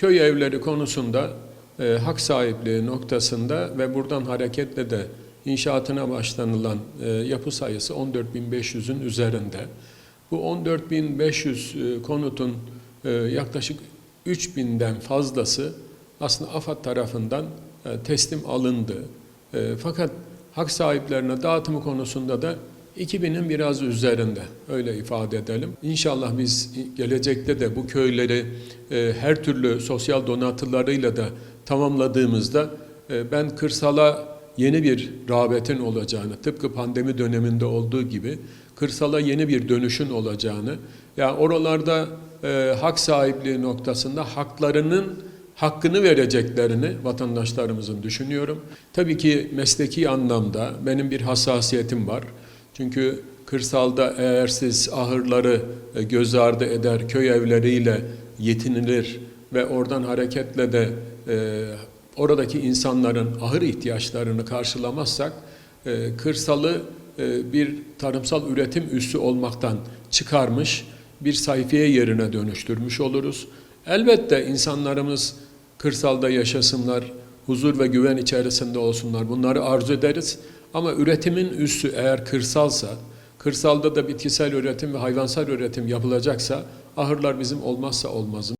köy evleri konusunda e, hak sahipliği noktasında ve buradan hareketle de inşaatına başlanılan e, yapı sayısı 14.500'ün üzerinde. Bu 14.500 e, konutun e, yaklaşık 3000'den fazlası aslında AFAD tarafından e, teslim alındı. E, fakat hak sahiplerine dağıtımı konusunda da 2000'in biraz üzerinde öyle ifade edelim. İnşallah biz gelecekte de bu köyleri e, her türlü sosyal donatılarıyla da tamamladığımızda e, ben kırsala yeni bir rağbetin olacağını, tıpkı pandemi döneminde olduğu gibi kırsala yeni bir dönüşün olacağını, yani oralarda e, hak sahipliği noktasında haklarının hakkını vereceklerini vatandaşlarımızın düşünüyorum. Tabii ki mesleki anlamda benim bir hassasiyetim var. Çünkü kırsalda eğer siz ahırları e, göz ardı eder, köy evleriyle yetinilir ve oradan hareketle de e, oradaki insanların ahır ihtiyaçlarını karşılamazsak e, kırsalı e, bir tarımsal üretim üssü olmaktan çıkarmış bir sayfiye yerine dönüştürmüş oluruz. Elbette insanlarımız kırsalda yaşasınlar, huzur ve güven içerisinde olsunlar. Bunları arzu ederiz. Ama üretimin üssü eğer kırsalsa, kırsalda da bitkisel üretim ve hayvansal üretim yapılacaksa ahırlar bizim olmazsa olmazımız.